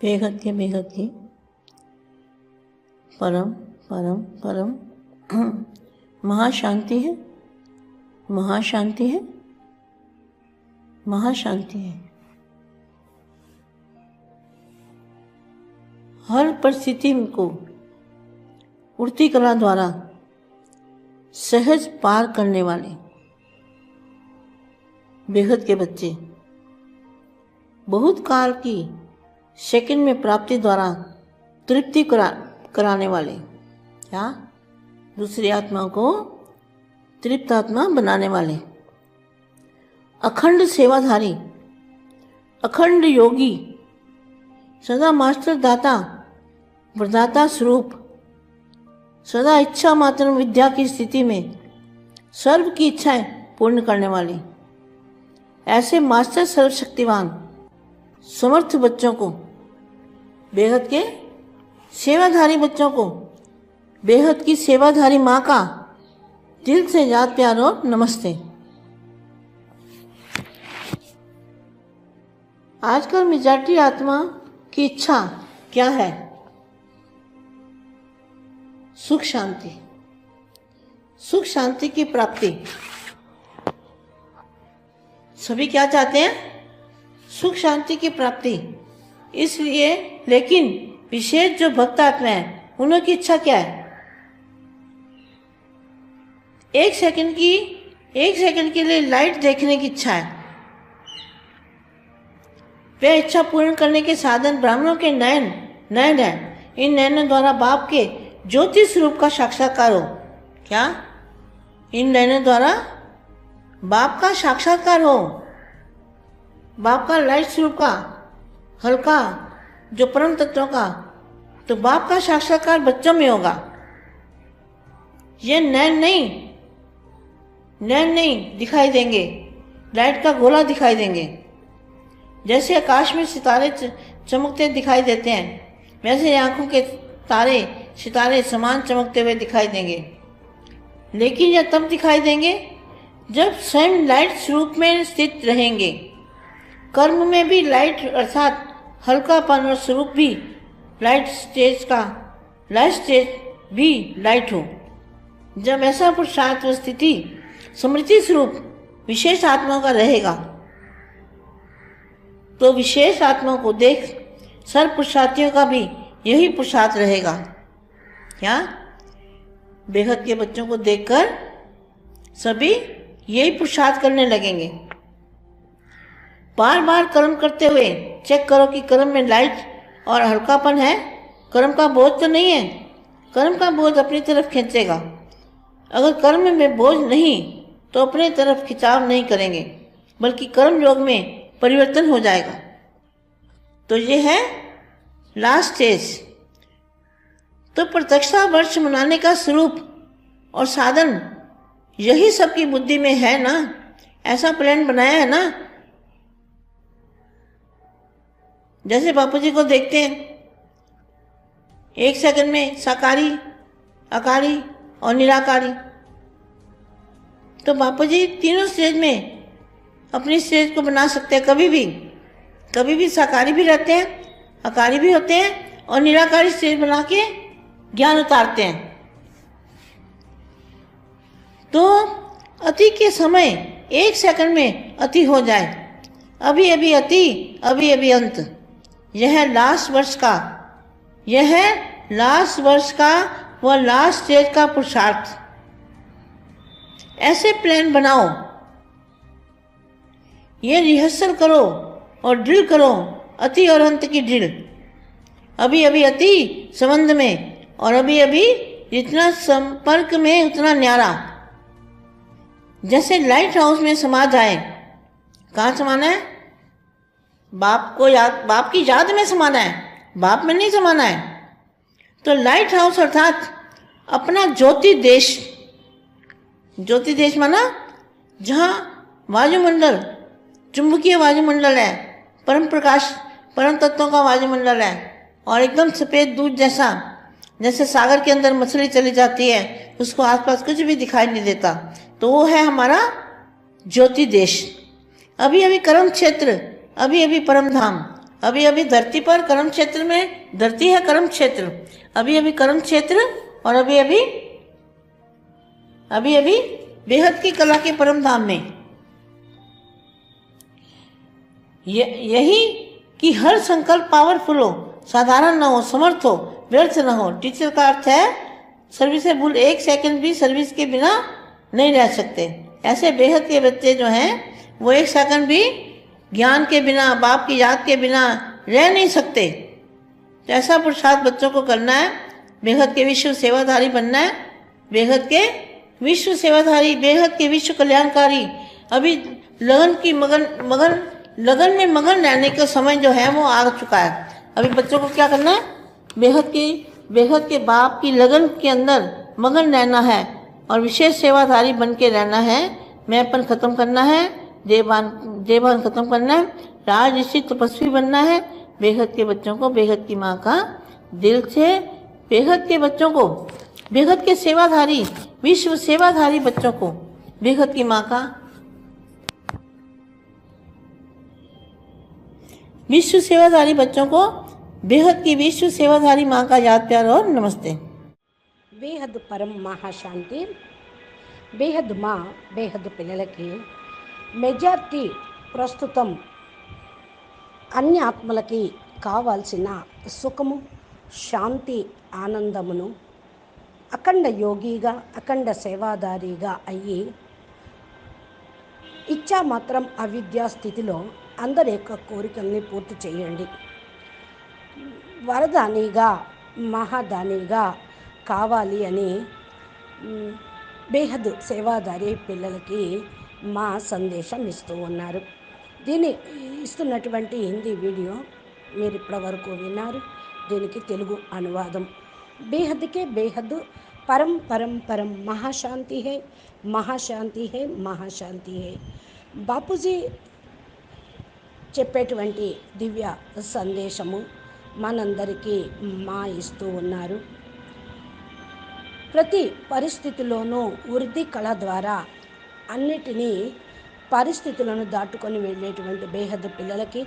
बेहद के परम परम परम। महाशांति है। महाशांति है। महाशांति है। हर परिस्थिति को उड़ती कला द्वारा सहज पार करने वाले बेहद के बच्चे, बहुत काल की सेकंड में प्राप्ति द्वारा तृप्ति करा, कराने वाले क्या दूसरी आत्मा को तृप्त आत्मा बनाने वाले। अखंड सेवाधारी, अखंड योगी, सदा मास्टर दाता वरदाता स्वरूप, सदा इच्छा मात्र विद्या की स्थिति में सर्व की इच्छाएँ पूर्ण करने वाले। ऐसे मास्टर सर्वशक्तिवान, समर्थ बच्चों को बेहद के सेवाधारी बच्चों को, बेहद की सेवाधारी माँ का दिल से याद प्यार और नमस्ते। आजकल मेजॉरिटी आत्मा की इच्छा क्या है? सुख शांति। सुख शांति की प्राप्ति। सभी क्या चाहते हैं? सुख शांति की प्राप्ति। इसलिए, लेकिन विशेष जो भक्त आत्मा है उनकी इच्छा क्या है? एक सेकंड की, एक सेकंड के लिए लाइट देखने की इच्छा है। वह इच्छा पूर्ण करने के साधन ब्राह्मणों के नयन नयन है। इन नयनों द्वारा बाप के ज्योति स्वरूप का साक्षात्कार हो। क्या? इन नयनों द्वारा बाप का साक्षात्कार हो। बाप का लाइट स्वरूप का हल्का, जो परम तत्वों का तो बाप का साक्षात्कार बच्चों में होगा। ये नैन नहीं नैन नहीं दिखाई देंगे, लाइट का गोला दिखाई देंगे। जैसे आकाश में सितारे चमकते दिखाई देते हैं, वैसे आँखों के तारे, सितारे समान चमकते हुए दिखाई देंगे। लेकिन यह तब दिखाई देंगे, जब स्वयं लाइट स्वरूप में स्थित रहेंगे। कर्म में भी लाइट अर्थात हल्कापन और स्वरूप भी लाइट स्टेज का, लाइट स्टेज भी लाइट हो। जब ऐसा पुरुषार्थ व स्थिति स्मृति स्वरूप विशेष आत्मा का रहेगा तो विशेष आत्मा को देख सर्व पुरुषार्थियों का भी यही पुरुषार्थ रहेगा। क्या? बेहद के बच्चों को देखकर सभी यही पुरुषार्थ करने लगेंगे। बार बार कर्म करते हुए चेक करो कि कर्म में लाइट और हल्कापन है। कर्म का बोझ तो नहीं है। कर्म का बोझ अपनी तरफ़ खींचेगा। अगर कर्म में बोझ नहीं तो अपने तरफ़ खिंचाव नहीं करेंगे, बल्कि कर्म योग में परिवर्तन हो जाएगा। तो ये है लास्ट स्टेज तो प्रत्यक्षा वर्ष मनाने का स्वरूप और साधन, यही सबकी बुद्धि में है ना? ऐसा प्लान बनाया है ना? जैसे बापू जी को देखते हैं। एक सेकंड में साकारी अकारी और निराकारी। तो बापू जी तीनों स्टेज में अपनी स्टेज को बना सकते हैं। कभी भी कभी भी साकारी भी रहते हैं अकारी भी होते हैं और निराकारी स्टेज बना के ज्ञान उतारते हैं। तो अति के समय एक सेकंड में अति हो जाए। अभी अभी अति, अभी अभी अंत। यह लास्ट वर्ष का। यह लास्ट वर्ष का व लास्ट स्टेज का पुरुषार्थ। ऐसे प्लान बनाओ। ये रिहर्सल करो और ड्रिल करो अति और अंत की ड्रिल अभी अभी अति संबंध में और अभी अभी जितना संपर्क में उतना न्यारा। जैसे लाइट हाउस में समा जाए कहाँ समाना है? बाप को याद, बाप की याद में समाना है, बाप में नहीं समाना है। तो लाइट हाउस अर्थात अपना ज्योति देश ज्योति देश माना जहाँ वायुमंडल, चुंबकीय वायुमंडल है, परम प्रकाश, परम तत्वों का वायुमंडल है, और एकदम सफ़ेद दूध जैसा, जैसे सागर के अंदर मछली चली जाती है, उसको आसपास कुछ भी दिखाई नहीं देता। तो वो है हमारा ज्योति देश। अभी अभी कर्म क्षेत्र अभी अभी परम धाम, अभी अभी धरती पर कर्म क्षेत्र में धरती है कर्म क्षेत्र, अभी अभी कर्म क्षेत्र और अभी अभी अभी अभी बेहद की कला के परम धाम में। यही कि हर संकल्प पावरफुल हो, साधारण न हो, समर्थ हो, व्यर्थ न हो। टीचर का अर्थ है सर्विसेबल एक सेकंड भी सर्विस के बिना नहीं रह सकते। ऐसे बेहद के बच्चे जो हैं, वो एक सेकंड भी ज्ञान के बिना, बाप की याद के बिना रह नहीं सकते। ऐसा पुरुषार्थ बच्चों को करना है, बेहद के विश्व सेवाधारी बनना है, बेहद के विश्व सेवाधारी, बेहद के विश्व कल्याणकारी। अभी लगन की मगन मगन, लगन में मगन रहने का समय जो है वो आ चुका है। अभी बच्चों को क्या करना है? बेहद की, बेहद के बाप की लगन के अंदर मगन रहना है और विशेष सेवाधारी बन के रहना है। मैं अपन खत्म करना है। देवान देवान खत्म करना है राज ऋषि तपस्वी बनना है, बेहद के बच्चों को, बेहद की माँ का दिल से बेहद के बच्चों को, बेहद के सेवाधारी, विश्व सेवाधारी बच्चों को, बेहद की माँ का विश्व सेवाधारी बच्चों को, बेहद की विश्व सेवाधारी माँ का याद, प्यार और नमस्ते। बेहद परम महाशांति, बेहद माँ, बेहद पिल की మెజార్టీ ప్రస్తుతం అన్ని ఆత్మలకి కావాల్సిన సుఖము శాంతి ఆనందమును అఖండ యోగిగా అఖండ సేవాదారిగా అయ్యి ఇచ్చా మాత్రం అవిద్యా స్థితిలో అందరి యొక్క కోరికల్ని పూర్తి చేయండి. వరదానిగా మహాదానిగా కావాలి అని బేహద్ సేవాదారి పిల్లలకి మా సందేశం ఇస్తూ ఉన్నారు. దీన్ని ఇస్తున్నటువంటి హిందీ వీడియో మీరు ఇప్పటివరకు విన్నారు. దీనికి తెలుగు అనువాదం. బేహద్కే బేహద్ పరం పరం పరం మహాశాంతి హే మహాశాంతి హే మహాశాంతి హే. బాపూజీ చెప్పేటువంటి దివ్య సందేశము మనందరికీ మా ఇస్తూ ఉన్నారు. ప్రతి పరిస్థితిలోనూ వృద్ధి కళ ద్వారా అన్నిటినీ పరిస్థితులను దాటుకొని వెళ్ళేటువంటి బేహద్దు పిల్లలకి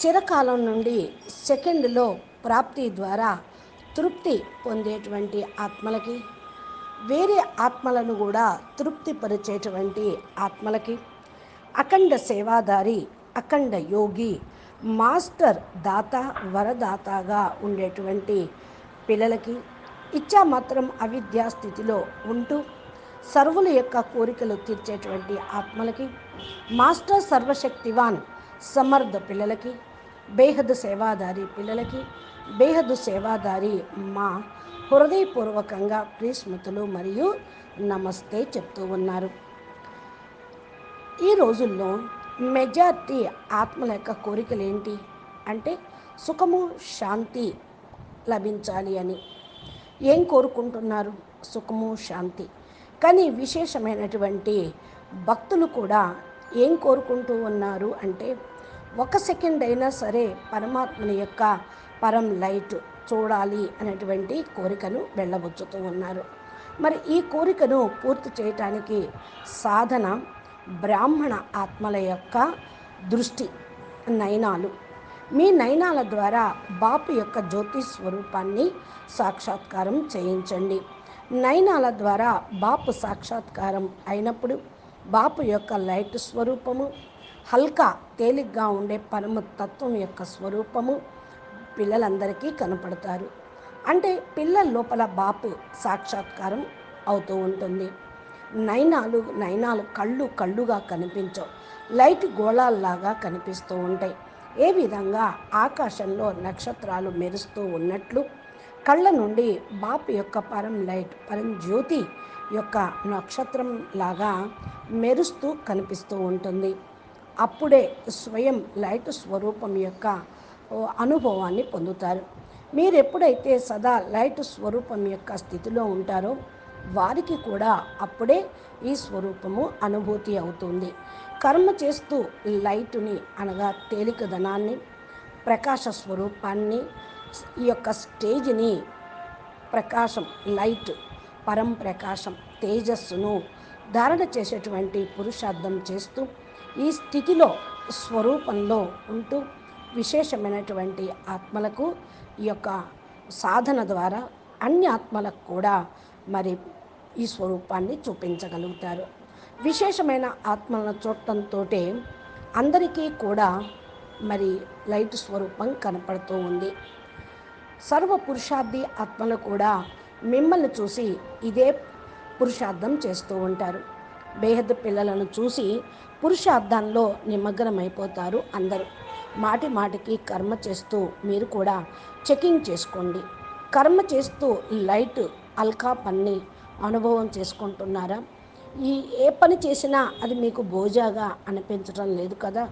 చిరకాలం నుండి సెకండ్లో ప్రాప్తి ద్వారా తృప్తి పొందేటువంటి ఆత్మలకి వేరే ఆత్మలను కూడా తృప్తిపరిచేటువంటి ఆత్మలకి అఖండ సేవాదారి అఖండ యోగి మాస్టర్ దాత వరదాతగా ఉండేటువంటి పిల్లలకి ఇచ్చా మాత్రం అవిద్యా స్థితిలో ఉంటూ సర్వుల యొక్క కోరికలు తీర్చేటువంటి ఆత్మలకి మాస్టర్ సర్వశక్తివాన్ సమర్థ పిల్లలకి బేహద్ సేవాదారి పిల్లలకి బేహద్ సేవాదారి మా హృదయపూర్వకంగా ప్రీస్మృతులు మరియు నమస్తే చెప్తూ ఉన్నారు. ఈ రోజుల్లో మెజార్టీ ఆత్మల యొక్క కోరికలు ఏంటి అంటే సుఖము శాంతి లభించాలి అని. ఏం కోరుకుంటున్నారు? సుఖము శాంతి. కానీ విశేషమైనటువంటి భక్తులు కూడా ఏం కోరుకుంటూ ఉన్నారు అంటే ఒక సెకండ్ అయినా సరే పరమాత్మని యొక్క పరం లైట్ చూడాలి అనేటువంటి కోరికను వెళ్ళబుచ్చుతూ ఉన్నారు. మరి ఈ కోరికను పూర్తి చేయటానికి సాధన బ్రాహ్మణ ఆత్మల యొక్క దృష్టి నయనాలు. మీ నయనాల ద్వారా బాపు యొక్క జ్యోతి స్వరూపాన్ని సాక్షాత్కారం చేయించండి. నయనాల ద్వారా బాపు సాక్షాత్కారం అయినప్పుడు బాపు యొక్క లైట్ స్వరూపము హల్కా తేలిగ్గా ఉండే పరమ తత్వం యొక్క స్వరూపము పిల్లలందరికీ కనపడతారు. అంటే పిల్లల లోపల బాపు సాక్షాత్కారం అవుతూ ఉంటుంది. నయనాలు నయనాలు కళ్ళు కళ్ళుగా కనిపించవు. లైట్ గోళాల్లాగా కనిపిస్తూ ఉంటాయి. ఏ విధంగా ఆకాశంలో నక్షత్రాలు మెరుస్తూ ఉన్నట్లు కళ్ళ నుండి బాపు యొక్క పరం లైట్ పరం జ్యోతి యొక్క నక్షత్రం లాగా మెరుస్తూ కనిపిస్తూ ఉంటుంది. అప్పుడే స్వయం లైట్ స్వరూపం యొక్క అనుభవాన్ని పొందుతారు. మీరు ఎప్పుడైతే సదా లైట్ స్వరూపం యొక్క స్థితిలో ఉంటారో వారికి కూడా అప్పుడే ఈ స్వరూపము అనుభూతి అవుతుంది. కర్మ చేస్తూ లైటుని అనగా తేలికదనాన్ని ప్రకాశ స్వరూపాన్ని ఈ యొక్క స్టేజ్ని ప్రకాశం లైట్ పరం ప్రకాశం తేజస్సును ధారణ చేసేటువంటి పురుషార్థం చేస్తూ ఈ స్థితిలో స్వరూపంలో ఉంటూ విశేషమైనటువంటి ఆత్మలకు ఈ యొక్క సాధన ద్వారా అన్ని ఆత్మలకు కూడా మరి ఈ స్వరూపాన్ని చూపించగలుగుతారు. విశేషమైన ఆత్మలను చూడటంతో అందరికీ కూడా మరి లైట్ స్వరూపం కనపడుతూ ఉంది. సర్వ పురుషార్థి ఆత్మలు కూడా మిమ్మల్ని చూసి ఇదే పురుషార్థం చేస్తూ ఉంటారు. బేహద్ పిల్లలను చూసి పురుషార్థంలో నిమగ్నమైపోతారు అందరూ. మాటి మాటికి కర్మ చేస్తూ మీరు కూడా చెకింగ్ చేసుకోండి. కర్మ చేస్తూ లైట్ అల్కా పన్ని అనుభవం చేసుకుంటున్నారా? ఈ ఏ పని చేసినా అది మీకు బోజాగా అనిపించడం లేదు కదా?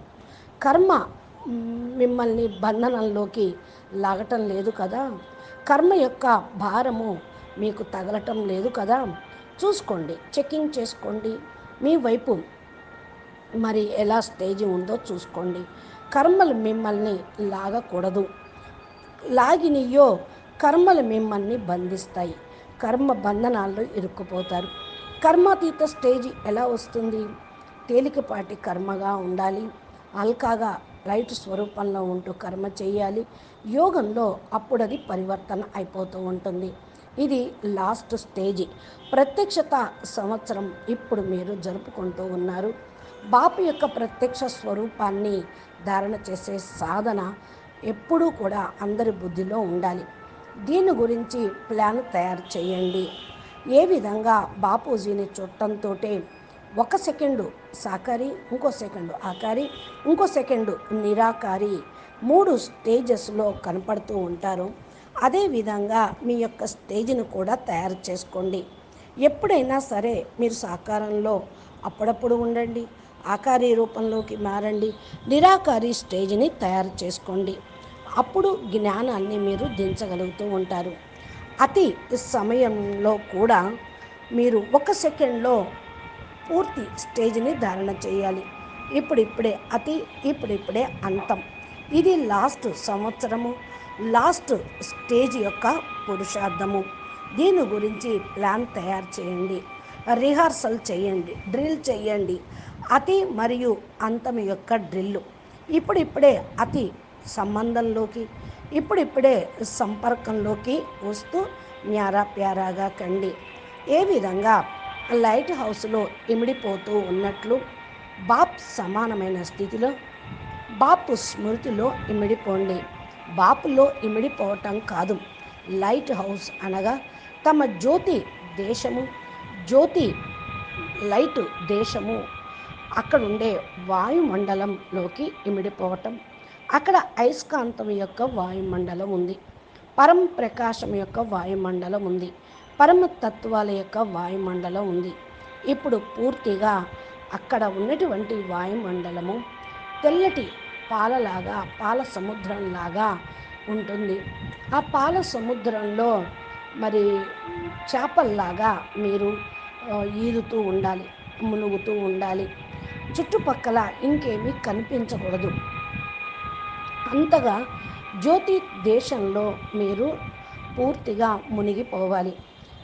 కర్మ మిమ్మల్ని బంధనంలోకి లాగటం లేదు కదా. కర్మ యొక్క భారము మీకు తగలటం లేదు కదా. చూసుకోండి చెకింగ్ చేసుకోండి. మీ వైపు మరి ఎలా స్టేజ్ ఉందో చూసుకోండి. కర్మలు మిమ్మల్ని లాగకూడదు. లాగినయో కర్మలు మిమ్మల్ని బంధిస్తాయి. కర్మ బంధనాల్లో ఇరుక్కుపోతారు. కర్మాతీత స్టేజ్ ఎలా వస్తుంది? తేలికపాటి కర్మగా ఉండాలి. అల్కాగా లైట్ స్వరూపంలో ఉంటూ కర్మ చేయాలి. యోగంలో అప్పుడు అది పరివర్తన అయిపోతూ ఉంటుంది. ఇది లాస్ట్ స్టేజ్. ప్రత్యక్షత సంవత్సరం ఇప్పుడు మీరు జరుపుకుంటూ ఉన్నారు. బాపు యొక్క ప్రత్యక్ష స్వరూపాన్ని ధారణ చేసే సాధన ఎప్పుడూ కూడా అందరి బుద్ధిలో ఉండాలి. దీని గురించి ప్లాన్ తయారు చేయండి. ఏ విధంగా బాపూజీని చూడటంతో ఒక సెకండు సాకారి ఇంకో సెకండు ఆకారి ఇంకో సెకండు నిరాకారి మూడు స్టేజెస్లో కనపడుతూ ఉంటారు. అదేవిధంగా మీ యొక్క స్టేజ్ని కూడా తయారు చేసుకోండి. ఎప్పుడైనా సరే మీరు సాకారంలో అప్పుడప్పుడు ఉండండి ఆకారి రూపంలోకి మారండి నిరాకారి స్టేజ్ని తయారు చేసుకోండి. అప్పుడు జ్ఞానాన్ని మీరు దించగలుగుతూ ఉంటారు. అతి సమయంలో కూడా మీరు ఒక సెకండ్లో పూర్తి స్టేజ్ని ధారణ చేయాలి. ఇప్పుడిప్పుడే అతి ఇప్పుడిప్పుడే అంతం. ఇది లాస్ట్ సంవత్సరము లాస్ట్ స్టేజ్ యొక్క పురుషార్థము. దీని గురించి ప్లాన్ తయారు చేయండి. రిహార్సల్ చేయండి డ్రిల్ చేయండి. అతి మరియు అంతం యొక్క డ్రిల్లు. ఇప్పుడిప్పుడే అతి సంబంధంలోకి ఇప్పుడిప్పుడే సంపర్కంలోకి వస్తూ న్యారా ప్యారాగా కండి. ఏ విధంగా లైట్ హౌస్లో ఇమిడిపోతూ ఉన్నట్లు బాప్ సమానమైన స్థితిలో బాపు స్మృతిలో ఇమిడిపోండి. బాపులో ఇమిడిపోవటం కాదు. లైట్ హౌస్ అనగా తమ జ్యోతి దేశము జ్యోతి లైట్ దేశము. అక్కడ ఉండే వాయుమండలంలోకి ఇమిడిపోవటం. అక్కడ అయస్కాంతం యొక్క వాయుమండలం ఉంది. పరం ప్రకాశం యొక్క వాయుమండలం ఉంది. పరమ తత్వాల యొక్క వాయుమండలం ఉంది. ఇప్పుడు పూర్తిగా అక్కడ ఉన్నటువంటి వాయుమండలము తెల్లటి పాలలాగా పాల సముద్రంలాగా ఉంటుంది. ఆ పాల సముద్రంలో మరి చేపల్లాగా మీరు ఈదుతూ ఉండాలి మునుగుతూ ఉండాలి. చుట్టుపక్కల ఇంకేమీ కనిపించకూడదు. అంతగా జ్యోతి దేశంలో మీరు పూర్తిగా మునిగిపోవాలి.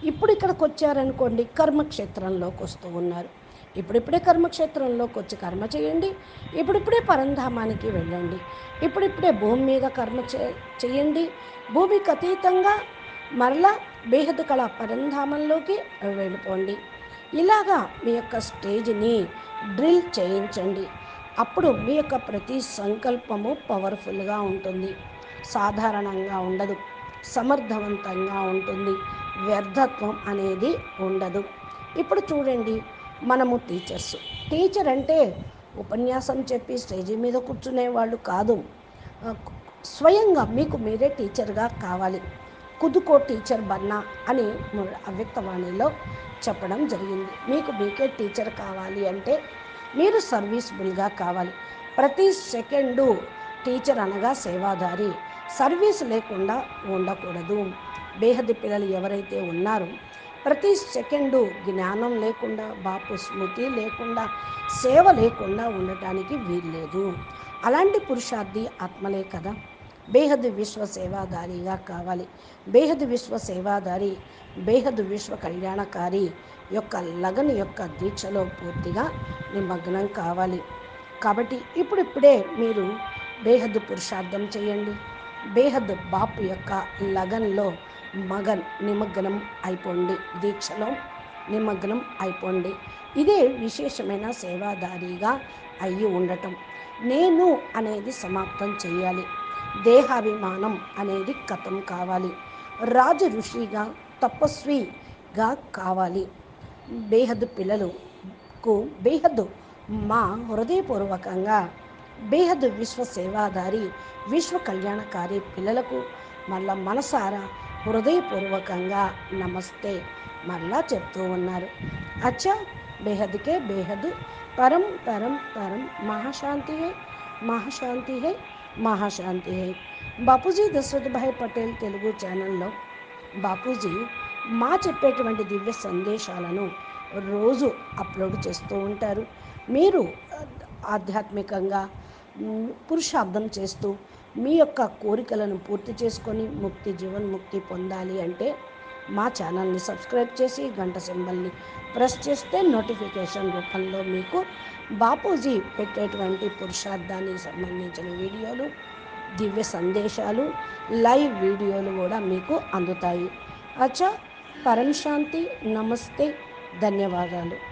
ఇప్పుడు ఇక్కడికి వచ్చారనుకోండి కర్మక్షేత్రంలోకి వస్తూ ఉన్నారు ఇప్పుడిప్పుడే కర్మక్షేత్రంలోకి వచ్చి కర్మ చేయండి. ఇప్పుడిప్పుడే పరంధామానికి వెళ్ళండి. ఇప్పుడిప్పుడే భూమి మీద కర్మ చే చేయండి. భూమికి అతీతంగా మరలా బేహద్ కళ పరంధామంలోకి వెళ్ళిపోండి. ఇలాగా మీ యొక్క స్టేజ్ని డ్రిల్ చేయించండి. అప్పుడు మీ యొక్క ప్రతి సంకల్పము పవర్ఫుల్గా ఉంటుంది. సాధారణంగా ఉండదు. సమర్థవంతంగా ఉంటుంది. వ్యర్థత్వం అనేది ఉండదు. ఇప్పుడు చూడండి మనము టీచర్స్. టీచర్ అంటే ఉపన్యాసం చెప్పి స్టేజీ మీద కూర్చునే వాళ్ళు కాదు. స్వయంగా మీకు మీరే టీచర్గా కావాలి. కుదుకో టీచర్ బన్నా అని అవ్యక్తవాణిలో చెప్పడం జరిగింది. మీకు మీకే టీచర్ కావాలి అంటే మీరు సర్వీస్బుల్గా కావాలి. ప్రతి సెకండు టీచర్ అనగా సేవాదారి. సర్వీస్ లేకుండా ఉండకూడదు. బేహద్ది పిల్లలు ఎవరైతే ఉన్నారో ప్రతి సెకండు జ్ఞానం లేకుండా బాపు స్మృతి లేకుండా సేవ లేకుండా ఉండటానికి వీల్లేదు. అలాంటి పురుషార్థి ఆత్మలే కదా. బేహద్ విశ్వ సేవాదారిగా కావాలి. బేహద్ విశ్వ సేవాదారి బేహద్ విశ్వ కళ్యాణకారి యొక్క లగన్ యొక్క దీక్షలో పూర్తిగా నిమగ్నం కావాలి. కాబట్టి ఇప్పుడిప్పుడే మీరు బేహద్ పురుషార్థం చేయండి. బేహద్ బాపు యొక్క లగన్లో మగన్ నిమగ్నం అయిపోండి. దీక్షలో నిమగ్నం అయిపోండి. ఇదే విశేషమైన సేవాదారిగా అయ్యి ఉండటం. నేను అనేది సమాప్తం చేయాలి. దేహాభిమానం అనేది కథం కావాలి. రాజు ఋషిగా తపస్విగా కావాలి. బేహద్ పిల్లలకు బేహద్ మా హృదయపూర్వకంగా బేహద్ విశ్వ సేవాదారి విశ్వ కళ్యాణకారి పిల్లలకు మళ్ళా మనసారా హృదయపూర్వకంగా నమస్తే మళ్ళా చెప్తూ ఉన్నారు. అచ్చా బేహద్కే బేహద్ పరం పరం పరం మహాశాంతి హై మహాశాంతి హై మహాశాంతి హై బాపూజీ దశరథభాయ్ పటేల్ తెలుగు ఛానల్లో బాపూజీ మా చెప్పేటువంటి దివ్య సందేశాలను రోజు అప్లోడ్ చేస్తూ ఉంటారు. మీరు ఆధ్యాత్మికంగా పురుషార్థం చేస్తూ మీ యొక్క కోరికలను పూర్తి చేసుకొని ముక్తి జీవన్ముక్తి పొందాలి అంటే మా ఛానల్ని సబ్స్క్రైబ్ చేసి గంట సింబల్ని ప్రెస్ చేస్తే నోటిఫికేషన్ రూపంలో మీకు బాపూజీ పెట్టేటువంటి పురుషార్థానికి సంబంధించిన వీడియోలు దివ్య సందేశాలు లైవ్ వీడియోలు కూడా మీకు అందుతాయి. అచ్చా పరం శాంతి నమస్తే ధన్యవాదాలు.